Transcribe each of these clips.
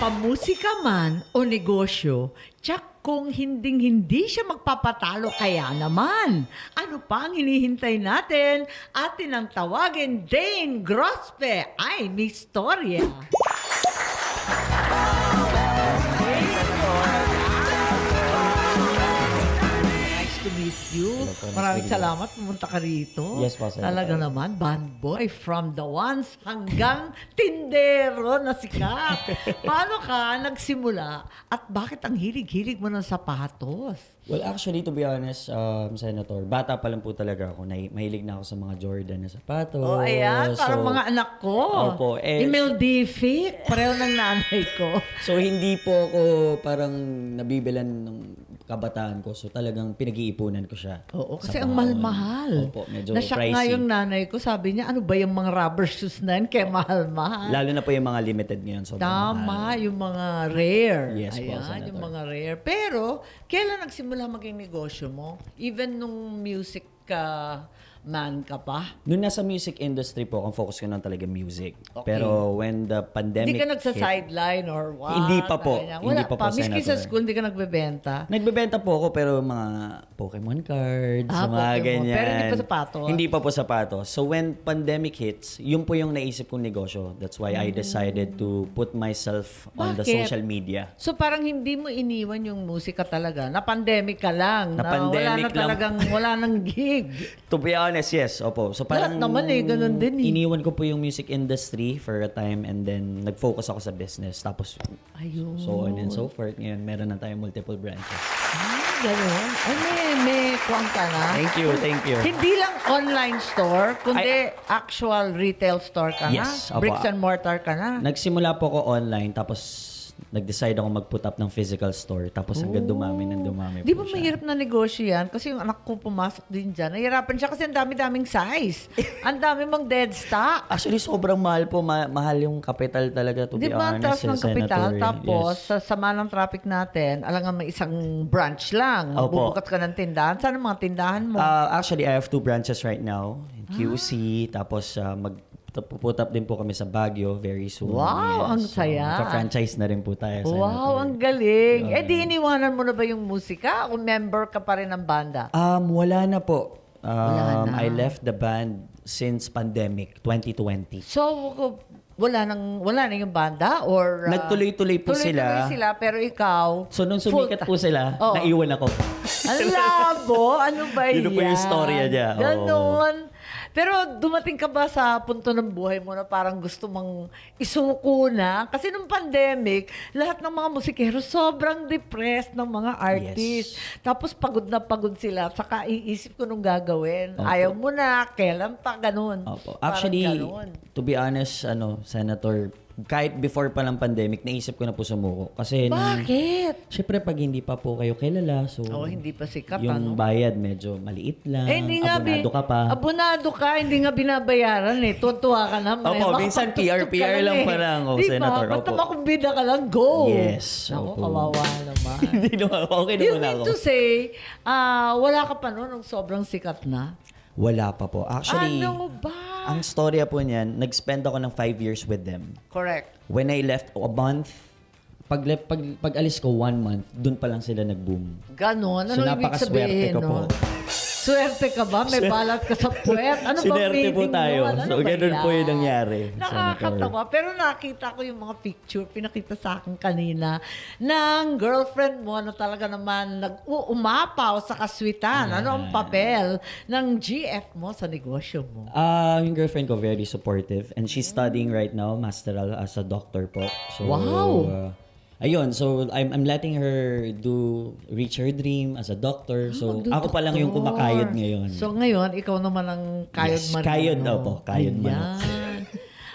Pamusika man o negosyo, tsak kung hinding-hindi siya magpapatalo kaya naman. Ano pa ang hinihintay natin? Atin ang tawagin Dane Grospe. Ay, may storya. You. Maraming salamat pumunta ka rito. Yes po, Senator. Talaga naman, band boy from the ones hanggang tindero na sikat. Paano ka nagsimula at bakit ang hilig-hilig mo ng sapatos? Well, actually, to be honest, um, Senator, bata pa lang po talaga ako. Nahi- mahilig na ako sa mga Jordan na sapatos. Oh, ayan, parang So, mga anak ko. Opo, eh, Email Diffic, pareho ng nanay ko. So, hindi po ako parang nabibilan ng kabataan ko. So, talagang pinag-iipunan ko siya. Oo, kasi ang mahal-mahal. Opo, medyo Nashock pricey. nga yung nanay ko, sabi niya, ano ba yung mga rubber shoes na yun? Kaya mahal-mahal. Lalo na po yung mga limited ngayon. Sobrang Tama, mahal. yung mga rare. Yes po, Ayan, Senator. yung mga rare. Pero, kailan nagsimula maging negosyo mo? Even nung music ka man ka pa? Noon nasa music industry po, ang focus ko na talaga music. Okay. Pero when the pandemic Hindi ka nagsa-sideline or what? Hindi pa po. Ganyan. Hindi Wala pa po, Miski sa school, hindi ka nagbebenta. Nagbebenta po ako pero mga Pokemon cards, Ah, mga Pokemon. ganyan. Pero hindi pa sapatos. Hindi pa po sapatos. So when pandemic hits, yun po yung naisip kong negosyo. That's why I decided to put myself on the Bakit? social media. So parang hindi mo iniwan yung musika talaga. Na pandemic ka lang. Na wala pandemic na lang. talagang, wala nang gig. To be honest, yes. Opo. So parang Lahat naman eh, ganun din eh. Iniwan ko po yung music industry for a time and then nag-focus ako sa business. Tapos Ayun. so on and so forth. Ngayon meron na tayong multiple branches. Ah, ganun. Ay, may, may kuwang ka na. Thank you, thank you. Hindi lang online store, kundi actual retail store ka Yes, na. opo. Bricks and mortar ka na. Nagsimula po ako online tapos nag-decide ako mag-put up ng physical store tapos hanggang dumami ng dumami Di ba po siya. mahirap na negosyo yan? Kasi yung anak ko pumasok din dyan. Nahirapan siya kasi ang dami-daming size. ang dami mong dead stock. Actually, sobrang mahal po. Ma- mahal yung capital talaga, to Di be ba ang taas honest. ng eh, kapital? Senator. Tapos, Yes. sa sama ng traffic natin, alangan may isang branch lang. Opo. Bubukas ka ng tindahan. Saan ang mga tindahan mo? Uh, actually, I have two branches right now. In QC, Ah. tapos uh, mag puput up din po kami sa Baguio very soon. Wow, ang saya. franchise na rin po tayo. wow, Senator. ang galing. Eh di iniwanan mo na ba yung musika o member ka pa rin ng banda? Um, wala na po. Um, Wala na. I left the band since pandemic, 2020. So, wala nang wala na yung banda or uh, Nagtuloy-tuloy po tuloy-tuloy sila. sila pero ikaw So, nung sumikat po sila, Oo. naiwan ako. Ang labo, ano ba yan? Yun po yung storya niya, oo. Ganon. Pero dumating ka ba sa punto ng buhay mo na parang gusto mong isuko na? Kasi nung pandemic, lahat ng mga musikero sobrang depressed ng mga artist. Tapos pagod na pagod sila. Saka iisip ko nung gagawin. Opo. Ayaw mo na, kailan pa, ganun. Opo. Actually, ganun. to be honest, ano, Senator, kahit before pa lang pandemic, naisip ko na po sumuko. Kasi, nung- Bakit? syempre, pag hindi pa po kayo kilala, so, Oh, hindi pa sikat, yung ano? bayad medyo maliit lang, Eh, hindi nga, bi- abonado ka pa. Abonado ka, hindi nga binabayaran eh. Tutuwa ka na. Opo, May minsan PR, ka PR lang eh. pa lang, oh, Di Senator, Ba? Basta opo. makumbida ka lang, go. Yes, Ako, opo. kawawa naman. Hindi naman, okay you naman mean ako. to say, ah, wala ka pa noon nung sobrang sikat na? Wala pa po. Actually, ano ba? ang storya po niyan, nag-spend ako ng five years with them. Correct. When I left, a month, pag, pag, pag alis ko one month, dun pa lang sila nag-boom. Ganon. Ano So, ibig napakaswerte sabihin, ko po. Swerte ka ba? May balat ka sa puwet? Ano ba Sinerte po tayo. Ano So, ba ganun po yan? yung nangyari, Nakakatawa. Pero nakita ko yung mga picture, pinakita sa akin kanina, ng girlfriend mo na talaga naman nag-uumapaw sa kaswitan. Ano ang papel ng GF mo sa negosyo mo? Ah, yung girlfriend ko very supportive and she's studying right now masteral as a doctor po. So Wow! uh, ayun, so I'm I'm letting her do reach her dream as a doctor. So Magdudoktor. ako pa lang yung kumakayod ngayon. So ngayon, ikaw naman ang kayod Yes, man. kayod daw po, kayod manok.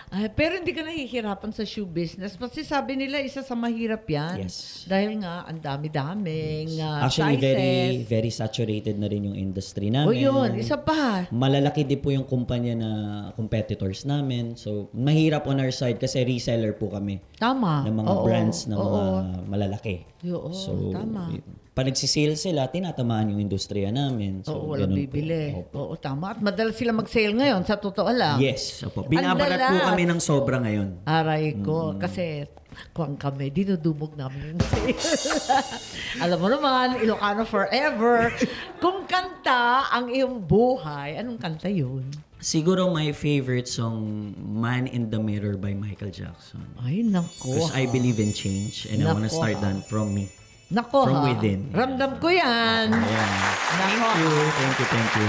Ay, pero hindi ka nahihirapan sa shoe business. Kasi sabi nila, isa sa mahirap yan. Yes. Dahil nga, ang dami-daming uh, Actually very sizes. very saturated na rin yung industry O namin. yun, isa pa. Malalaki din po yung kumpanya na competitors namin. So mahirap on our side kasi reseller po kami Tama. ng mga Oo, brands na oo. mga malalaki. Oo, So, tama. y- pag nagsisale sila, tinatamaan yung industriya namin. So, Oo, walang ganun po. bibili. Opo. Oo, tama. At madalas sila mag-sale ngayon, sa totoo lang. Yes. Opo. Binabarat po dalas. kami ng sobra ngayon. Aray ko. Mm. Kasi kuwang kami, dinudumog namin yung sale. Alam mo naman, Ilocano forever. Kung kanta ang iyong buhay, anong kanta yun? Siguro my favorite song, Man in the Mirror by Michael Jackson. Ay, nako. Because I believe in change and I wanna Nako, start ha. that from me. Nako from ha. within. Ramdam ko yan. Ayan. Thank Nako. you, thank you, thank you.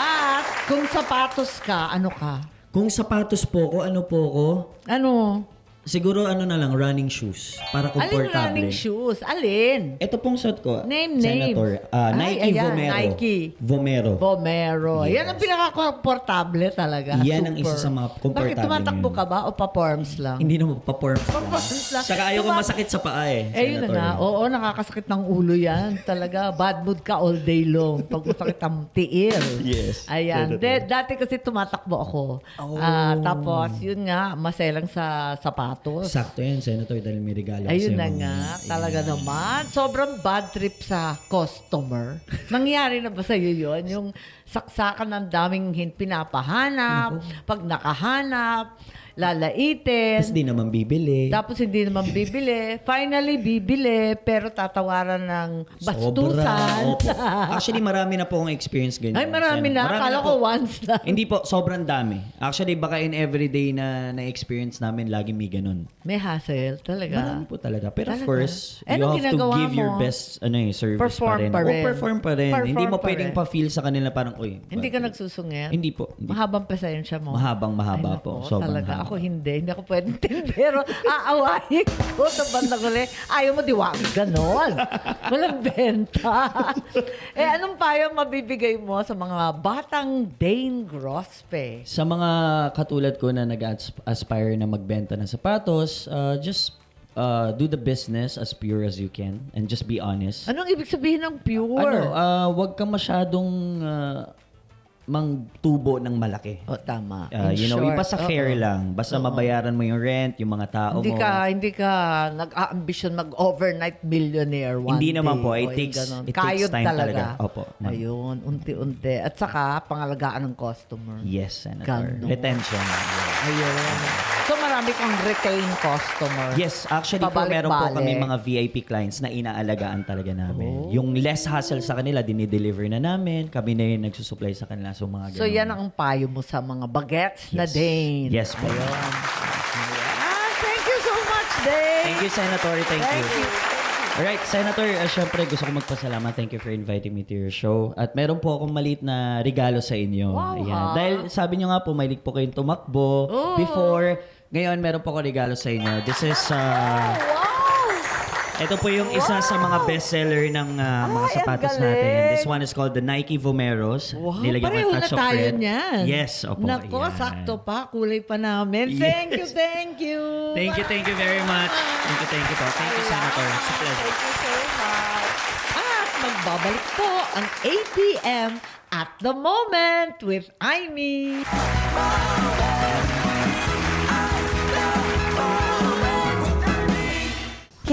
At kung sapatos ka, ano ka? Kung sapatos po ko, ano po ko? Ano? Siguro ano na lang, running shoes. Para Alin komportable. running shoes? Alin? Ito pong suot ko. Name, name. Senator. Ah, Ay, Nike ayan, Vomero. Nike. Vomero. Vomero. Yes. Yan ang pinaka-komportable talaga. Yan ang Super. isa sa mga Bakit komportable tumatakbo yun. ka ba o pa-forms lang? Hindi na magpa-perm. Pa-forms lang. Saka ayaw ko Tuma- masakit sa paa eh. Eh, yun na Senator. Oo, nakakasakit ng ulo yan. Talaga, bad mood ka all day long. Pag masakit ang tiil. Yes. Ayan. De, dati kasi tumatakbo ako. Oh. Ah, tapos, yun nga, maselang sa sapatos. Sakto yan, Senator, dahil may regalo Ayun sa'yo na nga, talaga naman. Sobrang bad trip sa customer. Nangyari na ba sa iyo yun? Yung saksakan ng daming hin- pinapahanap, pag nakahanap, lalaitin, Tapos di naman bibili. tapos hindi naman bibili. Finally, bibili, pero tatawaran ng bastusan. Sobra. Opo. Actually, marami na po akong experience ganyan. Ay, marami na. Marami Akala na ko po. once lang. Hindi po, sobrang dami. Actually, baka in everyday na na-experience namin, lagi may ganun. May hassle talaga. Marami po talaga. Pero of Talaga? course, Eh, you anong have to ginagawa give your mo? best ano eh, service Perform pa rin. pa rin. O perform pa rin. Perform hindi mo pa pwedeng rin. pa-feel sa kanila parang, uy. Hindi ka bakit?" nagsusungit? Hindi po. Hindi. Mahabang pasensya mo. Mahabang mahaba Ay, po. nako, Sobrang talaga. haba. Ako hindi. Hindi ako pwedeng tindero. Aawahin ko sa bandang uli. Ayaw mo diwag. Ganon. Walang benta. eh, anong payo mabibigay mo sa mga batang Dane Grospe? Sa mga katulad ko na nag-aspire na magbenta ng sapatos, uh, just uh, do the business as pure as you can and just be honest. Anong ibig sabihin ng pure? Ano, uh, wag ka masyadong uh, mang tubo ng malaki. oh, tama. Uh, In you know, short, iba sa fair oo. lang. Basta mabayaran mo yung rent, yung mga tao Hindi mo. ka, hindi ka nag-ambition mag-overnight millionaire one Hindi naman day. po. It O, yung takes- ganon. it takes time talaga. talaga. Opo, ma'am. Ayun, unti-unti. At saka, pangalagaan ng customer. Yes, Senator. Ganon. Retention. Ayun. So, marami kang retain customer. Yes, actually po, meron po kami mga VIP clients na inaalagaan talaga namin. Oh. Yung less hassle sa kanila, dinideliver na namin. Kami na yung nagsusupply sa kanila. So, mga So, ganun. yan ang payo mo sa mga bagets na Yes. Dane. Yes po. Ayun. Ah, thank you so much, Dane. Thank you, Senator. Thank, Thank you. you. Alright, Senator, uh, syempre gusto ko magpasalamat. Thank you for inviting me to your show. At meron po akong maliit na regalo sa inyo. Wow, Ayan. ha? Dahil sabi nyo nga po, mahilig po kayong tumakbo before. Ngayon, meron po ako regalo sa inyo. This is, uh, Wow! ito po yung isa sa mga bestseller ng uh, mga Ay, ang sapatos galing. natin. This one is called the Nike Vomeros. Wow, pareho na tayo niyan. Yes, opo. Nako, Ayan. sakto pa. Kulay pa namin. Thank you, Yes. thank you. Thank you, thank you very much. Thank you, thank you po. Thank you, Senator. It's a pleasure. Thank you so much. At magbabalik po ang ATM at the moment with Aimee.